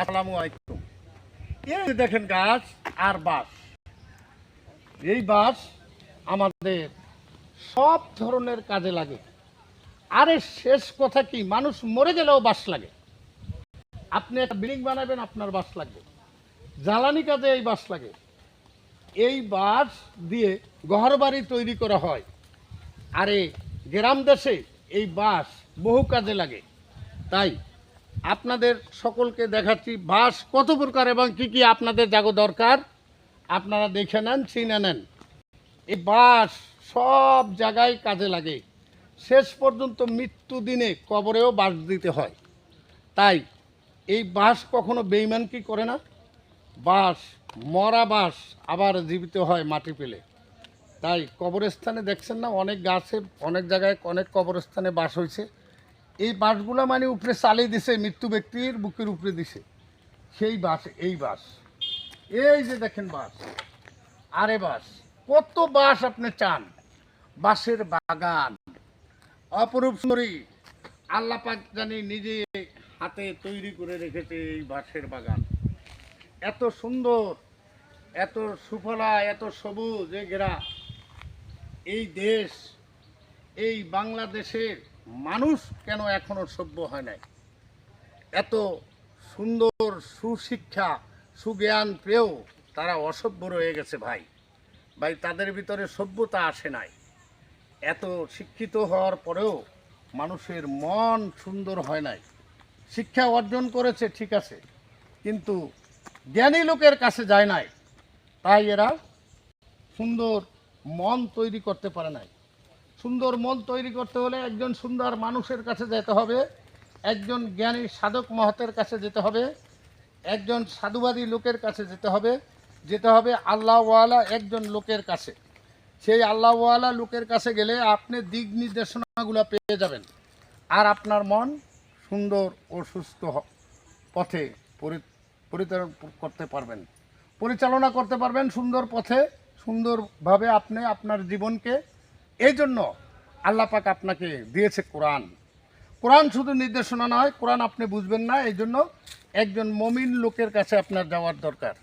আসসালামু আলাইকুম। এই দেখেন গাছ আর বাঁশ। এই বাস আমাদের সব ধরনের কাজে লাগে। আরে শেষ কথা কি? মানুষ মরে গেলেও বাস লাগে। আপনি একটা বিল্ডিং বানাবেন, আপনার বাস লাগবে। জ্বালানি কাজে এই বাস লাগে। এই বাস দিয়ে ঘরবাড়ি তৈরি করা হয়। আরে গ্রাম দেশে এই বাঁশ বহু কাজে লাগে। তাই আপনাদের সকলকে দেখাচ্ছি বাঁশ কত প্রকার এবং কি কি আপনাদের জাগো দরকার? আপনারা দেখে নেন, চিনে নেন। এই বাঁশ সব জায়গায় কাজে লাগে। শেষ পর্যন্ত মৃত্যু দিনে কবরেও বাঁশ দিতে হয়। তাই এই বাঁশ কখনো বেইমান কি করে না? বাঁশ মরা বাঁশ আবার জীবিত হয় মাটি পেলে তাই কবরস্থানে দেখছেন না, অনেক গাছে, অনেক জায়গায় অনেক কবরস্থানে বাস হয়েছে। এই বাঁশগুলো মানে উপরে চালিয়ে দিছে, মৃত্যু ব্যক্তির বুকের উপরে দিছে। সেই বাস এই বাস এই যে দেখেন বাস আরে বাস কত বাস আপনি চান? বাঁশের বাগান, অপরূপ সুন্দরী। আল্লাহ পাক জানি নিজে হাতে তৈরি করে রেখেছে এই বাঁশের বাগান। এত সুন্দর, এত সুফলা, এত সবুজ ঘেরা। এই দেশ, এই বাংলাদেশের মানুষ কেন এখনও সভ্য হয় নাই? এত সুন্দর সুশিক্ষা, সুজ্ঞান পেয়েও তারা অসভ্য রয়ে গেছে ভাই। ভাই, তাদের ভিতরে সভ্যতা আসে নাই। এত শিক্ষিত হওয়ার পরেও মানুষের মন সুন্দর হয় নাই। শিক্ষা অর্জন করেছে, ঠিক আছে, কিন্তু জ্ঞানী লোকের কাছে যায় নাই। তাই এরা সুন্দর মন তৈরি করতে পারে নাই। সুন্দর মন তৈরি করতে হলে একজন সুন্দর মানুষের কাছে যেতে হবে, একজন জ্ঞানী সাধক মহতের কাছে যেতে হবে, একজন সাধুবাদী লোকের কাছে যেতে হবে যেতে হবে আল্লাহওয়ালা একজন লোকের কাছে। সেই আল্লাহওয়ালা লোকের কাছে গেলে আপনি দিক নির্দেশনাগুলো পেয়ে যাবেন। আর আপনার মন সুন্দর ও সুস্থ পথে পরি- পরিচালন করতে পারবেন। পরিচালনা করতে পারবেন সুন্দর পথে। সুন্দরভাবে আপনি আপনার জীবনকে এই জন্য আল্লাহ পাক আপনাকে দিয়েছে কোরআন। কোরআন শুধু নির্দেশনা নয়, কোরআন আপনি বুঝবেন না এই জন্য একজন মমিন লোকের কাছে আপনার যাওয়ার দরকার।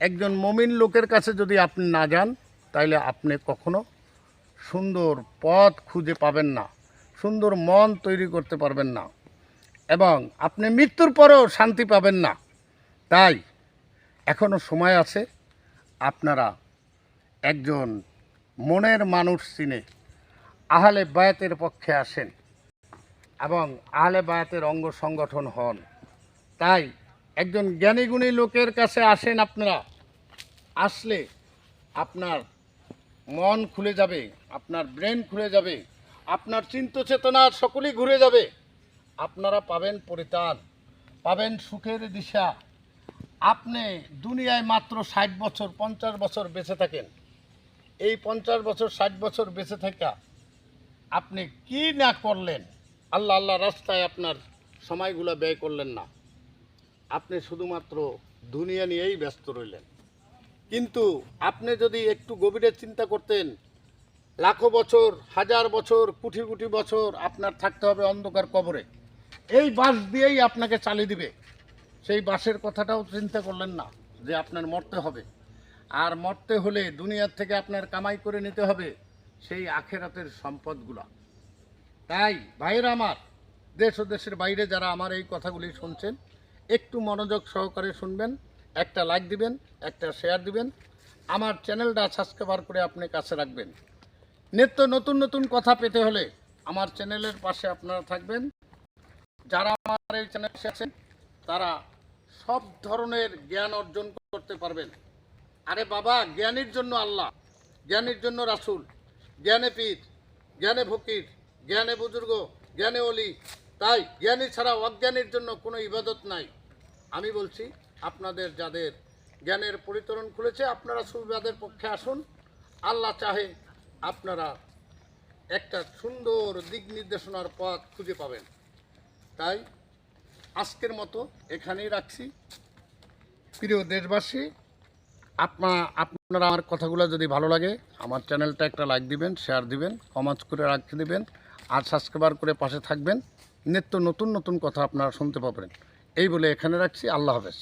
একজন মমিন লোকের কাছে যদি আপনি না যান তাহলে আপনি কখনো সুন্দর পথ খুঁজে পাবেন না, সুন্দর মন তৈরি করতে পারবেন না এবং আপনি মৃত্যুর পরেও শান্তি পাবেন না। তাই এখনও সময় আছে, আপনারা একজন মনের মানুষ চিনে। আহলে বায়াতের পক্ষে আসেন এবং আহলে বায়াতের অঙ্গ সংগঠন হন। তাই একজন জ্ঞানীগুণী লোকের কাছে আসেন আপনারা, আসলে আপনার মন খুলে যাবে, আপনার ব্রেন খুলে যাবে, আপনার চিন্ত চেতনা সকলেই ঘুরে যাবে। আপনারা পাবেন পরিত্রাণ, পাবেন সুখের দিশা। আপনি দুনিয়ায় মাত্র ষাট বছর, পঞ্চাশ বছর বেঁচে থাকেন। এই পঞ্চাশ বছর, ষাট বছর বেঁচে থাকা আপনি কি না করলেন? আল্লাহ আল্লাহ রাস্তায় আপনার সময়গুলো ব্যয় করলেন না। আপনি শুধুমাত্র দুনিয়া নিয়েই ব্যস্ত রইলেন। কিন্তু আপনি যদি একটু গভীরে চিন্তা করতেন, লাখো বছর, হাজার বছর, কোটি কোটি বছর আপনার থাকতে হবে অন্ধকার কবরে। এই বাস দিয়েই আপনাকে চালিয়ে দিবে। সেই বাসের কথাটাও চিন্তা করলেন না যে আপনার মরতে হবে। আর মরতে হলে দুনিয়ার থেকে আপনার কামাই করে নিতে হবে সেই আখেরাতের সম্পদগুলা। তাই ভাইয়েরা আমার, দেশ ও দেশের বাইরে যারা আমার এই কথাগুলি শুনছেন, একটু মনোযোগ সহকারে শুনবেন, একটা লাইক দিবেন, একটা শেয়ার দিবেন, আমার চ্যানেলটা সাবস্ক্রাইবার করে আপনি কাছে রাখবেন। নিত্য নতুন নতুন কথা পেতে হলে আমার চ্যানেলের পাশে আপনারা থাকবেন। যারা আমার এই চ্যানেলে আছেন তারা সব ধরনের জ্ঞান অর্জন করতে পারবেন। আরে বাবা, জ্ঞানীর জন্য আল্লাহ, জ্ঞানীর জন্য রাসুল, জ্ঞানে পীর, জ্ঞানে ফকির, জ্ঞানে বুজুর্গ, জ্ঞানে অলি তাই জ্ঞানী ছাড়া অজ্ঞানীর জন্য কোনো ইবাদত নাই। আমি বলছি, আপনাদের যাদের জ্ঞানের পরিতরণ খুলেছে, আপনারা সুবিধাদের পক্ষে আসুন। আল্লাহ চাহে আপনারা একটা সুন্দর দিক নির্দেশনার পথ খুঁজে পাবেন। তাই আজকের মতো এখানেই রাখছি। প্রিয় দেশবাসী আপনা, আপনারা আমার কথাগুলো যদি ভালো লাগে, আমার চ্যানেলটা একটা লাইক দিবেন শেয়ার দিবেন কমেন্টস করে রাখতে দিবেন, আর সাবস্ক্রাইবার করে পাশে থাকবেন। নিত্য নতুন নতুন কথা আপনারা শুনতে পাবেন। এই বলে এখানে রাখছি। আল্লাহ হাফেজ।